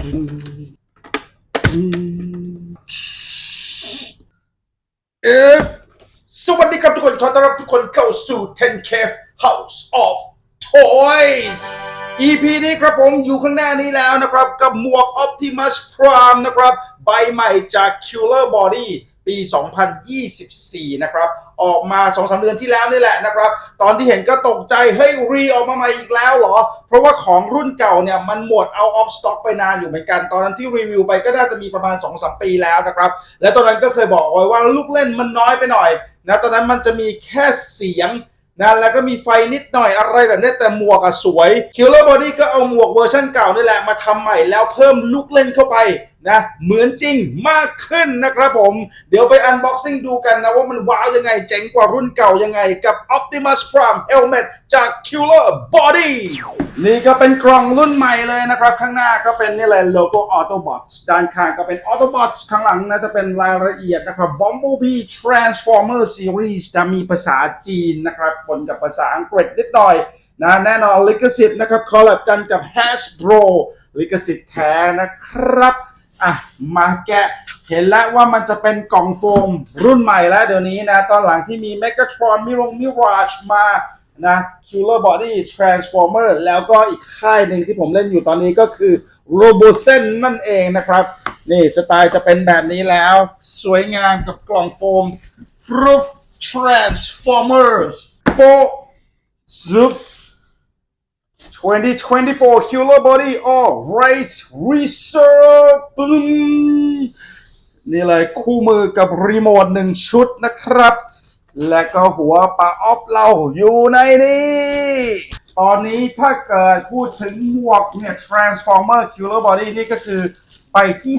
เออสวัสดีครับทุกคนขอต้อนรับทุกคนเข้าสู่ 10 Cave House of Toys EP นี้ครับผมอยู่ข้างหน้านี้แล้วนะครับ กับหมวก Optimus Prime นะครับ ใบใหม่จาก Killer Body ปี 2024 นะครับ ออกมา2-3เดือนที่แล้วนี่แหละนะครับ ตอนที่เห็นก็ตกใจ เฮ้ย รีออกมาใหม่อีกแล้วเหรอ เพราะว่าของรุ่นเก่าเนี่ย มันหมดเอาออฟสต็อกไปนานอยู่เหมือนกัน ตอนนั้นที่รีวิวไปก็น่าจะมีประมาณ2-3ปีแล้วนะครับ และตอนนั้นก็เคยบอกไว้ว่าลูกเล่นมันน้อยไปหน่อยนะตอนนั้นมันจะมีแค่เสียงนะแล้วก็มีไฟนิดหน่อยอะไรแบบนี้แต่หมวกอะสวย Killer Body ก็เอาหมวกเวอร์ชันเก่านี่แหละมาทำใหม่แล้วเพิ่มลูกเล่นเข้าไป นะเหมือนจริงมากขึ้นนะครับผม เดี๋ยวไปอันบ็อกซิ่งดูกันนะว่ามันว้าวยังไง เจ๋งกว่ารุ่นเก่ายังไงกับ Optimus Prime Helmet จาก Killer Body นี่ก็เป็นกล่องรุ่นใหม่เลยนะครับ ข้างหน้าก็เป็นนี่เลยโลโก้ Autobots ด้านข้างก็เป็น Autobots ข้างหลังนะจะเป็นรายละเอียดนะครับ Bumblebee Transformer Series จะมีภาษาจีนนะครับปนกับภาษาอังกฤษนิดหน่อยนะแน่นอนลิขสิทธิ์นะครับคอลแลบกันกับ Hasbro ลิขสิทธิ์แท้นะครับ อะมาแกะเห็นแล้วว่ามันจะเป็นกล่องโฟมรุ่นใหม่แล้วเดี๋ยวนี้นะ ตอนหลังที่มี Megatron มิรงมิราชมานะ Killer Body Transformer แล้วก็อีกค่ายหนึ่งที่ผมเล่นอยู่ตอนนี้ก็คือ Robosen นั่นเองนะครับ นี่สไตล์จะเป็นแบบนี้แล้ว สวยงามกับกล่องโฟม Fruit Transformers โปซุป 2024 Killer Body All Right Reserve นี่เลยคู่มือกับรีโมทหนึ่งชุดนะครับ และก็หัวปลาออฟเราอยู่ในนี้ ตอนนี้ถ้าเกิดพูดถึงหมวกเนี่ย Transformer Killer Body นี่ก็คือไปที่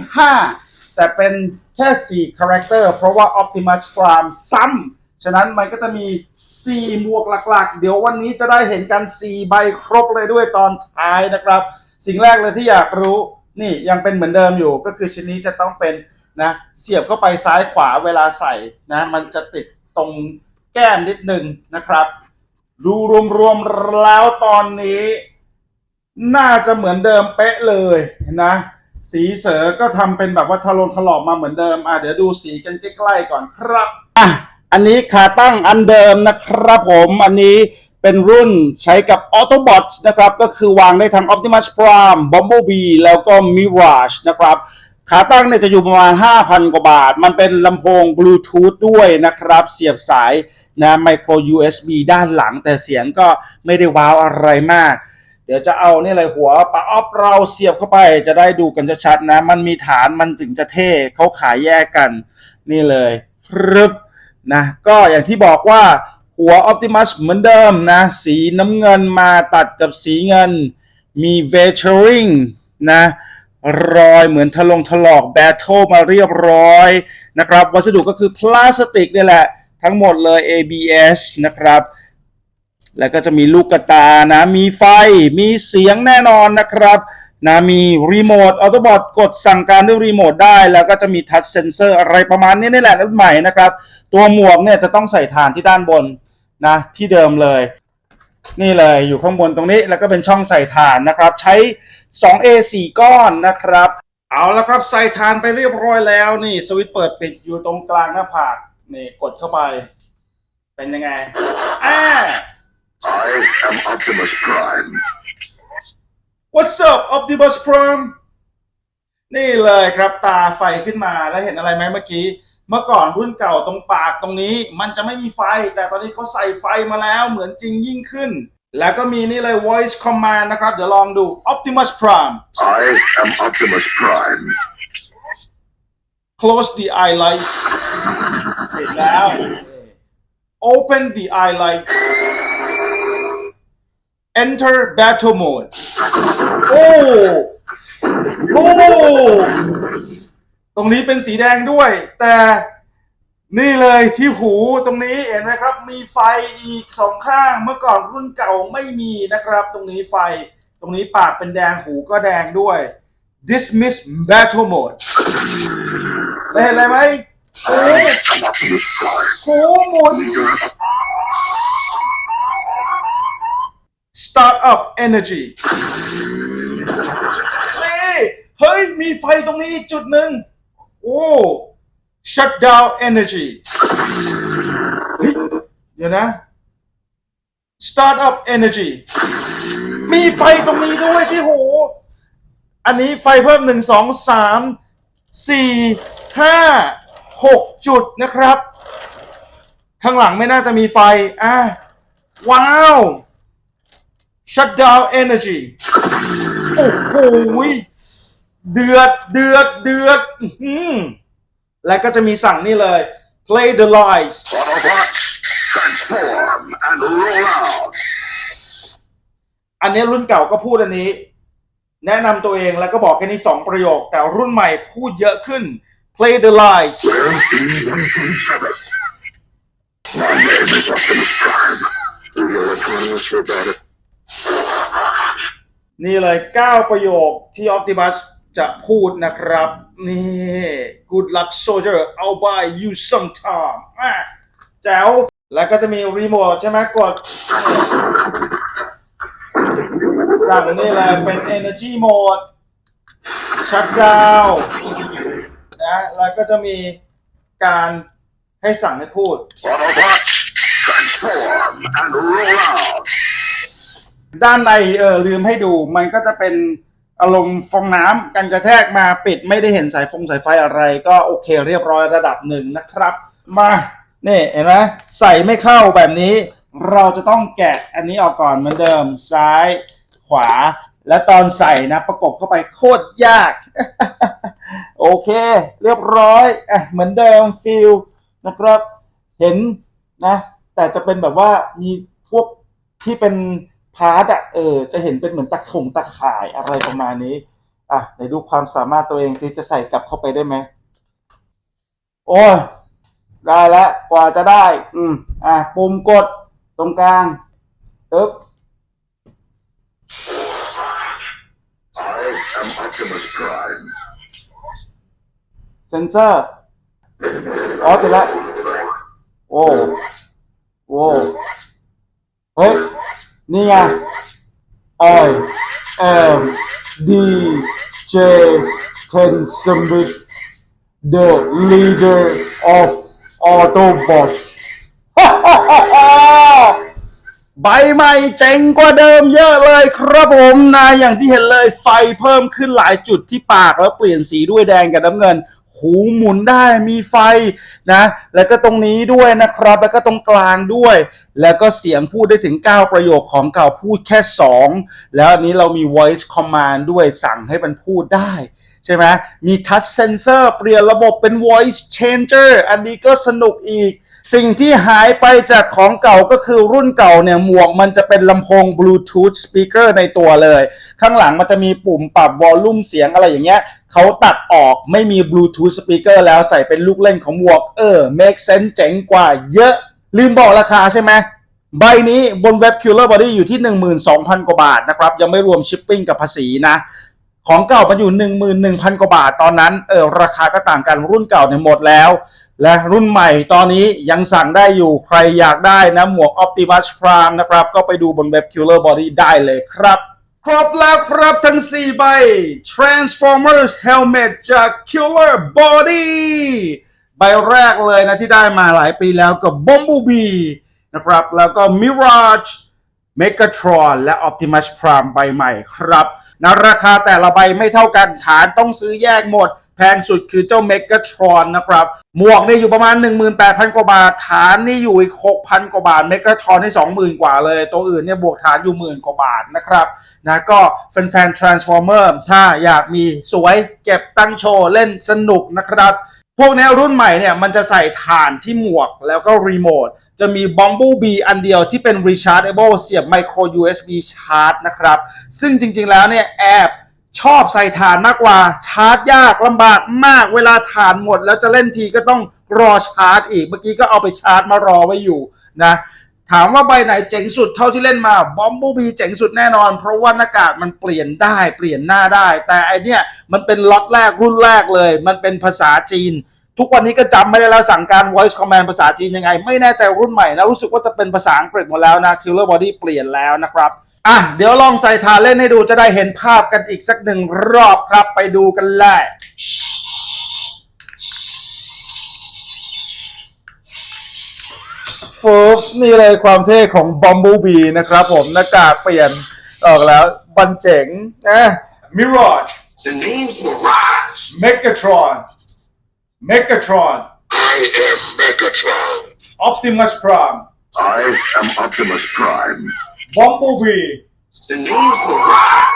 5 แต่เป็นแค่4 Character เพราะว่า Optimus Prime ซ้ำ ฉะนั้นมันก็จะมี 4 หมวกหลักๆ เดี๋ยววันนี้จะได้เห็นกัน 4 ใบครบเลยด้วยตอนท้ายนะครับ สิ่งแรกเลยที่อยากรู้นี่ยังเป็นเหมือนเดิมอยู่ ก็คือชิ้นนี้จะต้องเป็นนะเสียบเข้าไปซ้ายขวาเวลาใส่นะมันจะติดตรงแก้มนิดนึงนะครับ ดูรวมๆแล้วตอนนี้ น่าจะเหมือนเดิมเป๊ะเลยนะสีเสือก็ทำเป็นแบบว่าทะลงถลอกมาเหมือนเดิมอะเดี๋ยวดูสีกันใกล้ๆก่อนครับอะ อันนี้ขาตั้งอันเดิมนะครับผมอันนี้เป็นรุ่นใช้กับ Autobots นะครับ ก็คือวางได้ทั้ง Optimus Prime Bumblebee แล้วก็ Mirage นะครับ ขาตั้งเนี่ยจะอยู่ประมาณ 5,000 กว่าบาท มันเป็นลำโพง Bluetooth ด้วยนะครับ เสียบสายนะ Micro USB ด้านหลังแต่เสียงก็ไม่ได้ว้าวอะไรมาก เดี๋ยวจะเอานี่เลยหัวปลาออฟเราเสียบเข้าไปจะได้ดูกันชัดๆนะ มันมีฐานมันถึงจะเท่เขาขายแยกกัน นี่เลยฟรึบ นะก็อย่างที่บอกว่าหัว Optimus เหมือนเดิมนะ สีน้ำเงินมาตัดกับสีเงิน มี v e t u r i n g นะ รอยเหมือนทะลงถลอกแบทเทิลมาเรียบร้อยนะครับ วัสดุก็คือพลาสติกนี่แหละ ทั้งหมดเลย ABS นะครับ แล้วก็จะมีลูกกระตานะ มีไฟ มีเสียงแน่นอนนะครับ นะมีรีโมทออโตบอทกดสั่งการด้วยรีโมทได้ แล้วก็จะมีทัชเซนเซอร์อะไรประมาณนี้นี่แหละรุ่นใหม่นะครับ ตัวหมวกเนี่ยจะต้องใส่ฐานที่ด้านบนนะที่เดิมเลย นี่เลยอยู่ข้างบนตรงนี้แล้วก็เป็นช่องใส่ฐานนะครับ ใช้ 2A 4 ก้อนนะครับ เอาละครับใส่ฐานไปเรียบร้อยแล้วนี่สวิตช์เปิดปิดอยู่ตรงกลางหน้าผากนี่กดเข้าไป เป็นยังไงอ่า I am Optimus Prime. What's up Optimus Prime นี่เลยครับตาไฟขึ้นมาแล้วเห็นอะไรไหมเมื่อกี้ เมื่อก่อนรุ่นเก่าตรงปากตรงนี้ มันจะไม่มีไฟ แต่ตอนนี้เขาใส่ไฟมาแล้วเหมือนจริงยิ่งขึ้น แล้วก็มีนี่เลย voice command นะครับ เดี๋ยวลองดู Optimus Prime I am Optimus Prime. close the eye light เห็นแล้ว open the eye light enter battle mode โอ้โอ้ตรงนี้เป็นสีแดงด้วย แต่นี่เลยที่หูตรงนี้เห็นไหมครับ มีไฟอีกสองข้างเมื่อก่อนรุ่นเก่าไม่มีนะครับ ตรงนี้ไฟตรงนี้ปากเป็นแดงหูก็แดงด้วย dismiss battle mode ได้เห็นอะไรไหมโอ้โหหมุน up energy นี่เฮ้ย มีไฟตรงนี้อีกจุดหนึ่งโอ้ shut down energy เฮ้ยเดี๋ยวนะ start up energy มีไฟตรงนี้ด้วยที่โหอันนี้ไฟเพิ่มหนึ่งสองสามสี่ห้าหกจุดนะครับ ข้างหลังไม่น่าจะมีไฟ อะ ว้าว shut down energy โอ้โหยเดือดเดือดเดือดอื้อหือและก็จะมีสั่งนี่เลย play the lies Autobots, transform and roll out. อันนี้รุ่นเก่าก็พูดอันนี้ แนะนำตัวเองแล้วก็บอกแค่นี้สองประโยค แต่รุ่นใหม่พูดเยอะขึ้น play the lies Where is 137? My name is Optimus Prime. You know what's wrong with your body? นี่เลย 9 ประโยคที่ออ t ติ u ัสจะพูดนะครับ นี่ good luck soldier I'll buy you sometime อะแจ๋วแล้วก็จะมีรีโมทใช่ไหมกด สั่งนี่แหละเป็น energy mode ชัดดาวนะแล้วก็จะมีการให้สั่งให้พูด Autobot transform and roll out ด้านในเออลืมให้ดูมันก็จะเป็นอารมณ์ฟองน้ำกันกระแทกมาปิดไม่ได้เห็นสายฟงสายไฟอะไร ก็โอเคเรียบร้อยระดับหนึ่งนะครับ มาเนี่เห็นไหมใส่ไม่เข้าแบบนี้ เราจะต้องแกะอันนี้ออกก่อนเหมือนเดิมซ้ายขวา และตอนใส่นะประกบเข้าไปโคตรยาก โอเค เรียบร้อยอะเหมือนเดิมฟิลนะครับ เห็นนะ แต่จะเป็นแบบว่ามีพวกที่เป็น พาร์ทอะเออจะเห็นเป็นเหมือนตะขงตะข่ายอะไรประมาณนี้ อะไหนดูความสามารถตัวเองสิจะใส่กลับเข้าไปได้ไหมโอ้ยได้แล้วกว่าจะได้ อืม อะปุ่มกดตรงกลางปึ๊บ I am Optimus Prime. เซนเซอร์อ๋อติดละโอ้ โอ้เฮ้ย นี่ไง I am DJ Ten Summit the leader of Autobots ใบใหม่เจ๋งกว่าเดิมเยอะเลยครับผมนะอย่างที่เห็นเลยไฟเพิ่มขึ้นหลายจุดที่ปากแล้วเปลี่ยนสีด้วยแดงกับน้ำเงิน หูหมุนได้มีไฟนะ แล้วก็ตรงนี้ด้วยนะครับ แล้วก็ตรงกลางด้วย แล้วก็เสียงพูดได้ถึง 9 ประโยคของเก่าพูดแค่ 2 แล้วอันนี้เรามี voice command ด้วยสั่งให้มันพูดได้ใช่ไหมมี touch sensor เปลี่ยนระบบเป็น voice changer อันนี้ก็สนุกอีก สิ่งที่หายไปจากของเก่าก็คือรุ่นเก่าเนี่ยหมวกมันจะเป็นลำโพง Bluetooth speaker ในตัวเลย ข้างหลังมันจะมีปุ่มปรับ volume เสียงอะไรอย่างเงี้ยเขาตัดออกไม่มี Bluetooth speaker แล้วใส่เป็นลูกเล่นของหมวก เออ make sense เจ๋งกว่าเยอะ ลืมบอกราคาใช่ไหมใบนี้บนเว็บ Killer Body อยู่ที่ 12,000 กว่าบาทนะครับ ยังไม่รวมชิปปิ้งกับภาษีนะของเก่ามันอยู่ 11,000 กว่าบาทตอนนั้นเออราคาก็ต่างกันรุ่นเก่าเนี่ยหมดแล้ว และรุ่นใหม่ตอนนี้ยังสั่งได้อยู่ใครอยากได้นะ หมวก Optimus Prime นะครับ ก็ไปดูบนเว็บ Killer Body ได้เลยครับ ครบแล้วครับทั้ง 4 ใบ Transformers Helmet จาก Killer Body ใบแรกเลยนะที่ได้มาหลายปีแล้วกับ Bumblebee นะครับ แล้วก็ Mirage Megatron และ Optimus Prime ใบใหม่ครับนะราคาแต่ละใบไม่เท่ากันฐานต้องซื้อแยกหมด แพงสุดคือเจ้า Megatron นะครับ หมวกเนี่ยอยู่ประมาณ 18,000 กว่าบาท ฐานนี่อยู่อีก 6,000 กว่าบาท Megatron นี่20,000 กว่าเลย ตัวอื่นเนี่ยบวกฐานอยู่หมื่นกว่าบาทนะครับนะก็แฟนๆ Transformer ถ้าอยากมีสวยเก็บตั้งโชว์ เล่นสนุกนะครับพวกแนวรุ่นใหม่เนี่ยมันจะใส่ถ่านที่หมวกแล้วก็รีโมทจะมี Bumblebee อันเดียวที่เป็น rechargeable เสียบ micro USB charge นะครับ ซึ่งจริงๆแล้วเนี่ยแอบ ชอบใส่ถ่านมากกว่า ชาร์จยากลำบากมากเวลาถ่านหมด แล้วจะเล่นทีก็ต้องรอชาร์จอีก เมื่อกี้ก็เอาไปชาร์จมารอไว้อยู่นะถามว่าใบไหนเจ๋งสุดเท่าที่เล่นมาบอมบูบีเจ๋งสุดแน่นอน เพราะว่าหน้ากากมันเปลี่ยนได้เปลี่ยนหน้าได้ แต่ไอเนี้ยมันเป็นล็อตแรกรุ่นแรกเลย มันเป็นภาษาจีน ทุกวันนี้ก็จำไม่ได้แล้วสั่งการ voice command ภาษาจีนยังไง ไม่แน่ใจรุ่นใหม่นะ รู้สึกว่าจะเป็นภาษาอังกฤษหมดแล้วนะ Killer Body เปลี่ยนแล้วนะครับ อะเดี๋ยวลองใส่ฐานเล่นให้ดูจะได้เห็นภาพกันอีกสักหนึ่งรอบครับไปดูกันเลยฟูฟนี่เลยความเท่ของบอมบูบีนะครับผมหน้ากากเปลี่ยนออกแล้วบันเจ๋งนะมิร a g e The name Mirage. Megatron Megatron I am Megatron. Optimus Prime I am Optimus Prime. Bumblebee The name Mirage.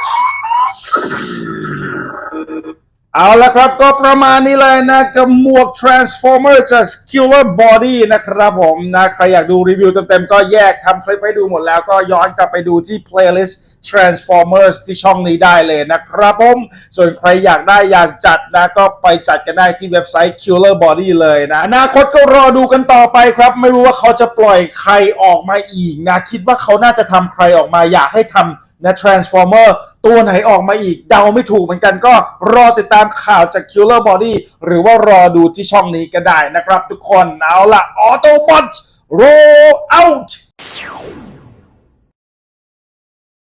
เอาละครับก็ประมาณนี้เลยนะ กับหมวก Transformer จาก Killer Body นะครับผมนะใครอยากดูรีวิวเต็มๆ ก็แยกทำคลิปให้ดูหมดแล้วก็ย้อนกลับไปดูที่ playlist Transformers ที่ช่องนี้ได้เลยนะครับผม ส่วนใครอยากได้อยากจัดนะ ก็ไปจัดกันได้ที่เว็บไซต์ Killer Body เลยนะอนาคตก็รอดูกันต่อไปครับ ไม่รู้ว่าเขาจะปล่อยใครออกมาอีกนะ คิดว่าเขาน่าจะทำใครออกมาอยากให้ทำนะ Transformer ตัวไหนออกมาอีกเดาไม่ถูกเหมือนกันก็รอติดตามข่าวจาก Killer Body หรือว่ารอดูที่ช่องนี้ก็ได้นะครับทุกคนเอาละออโตบอท roll out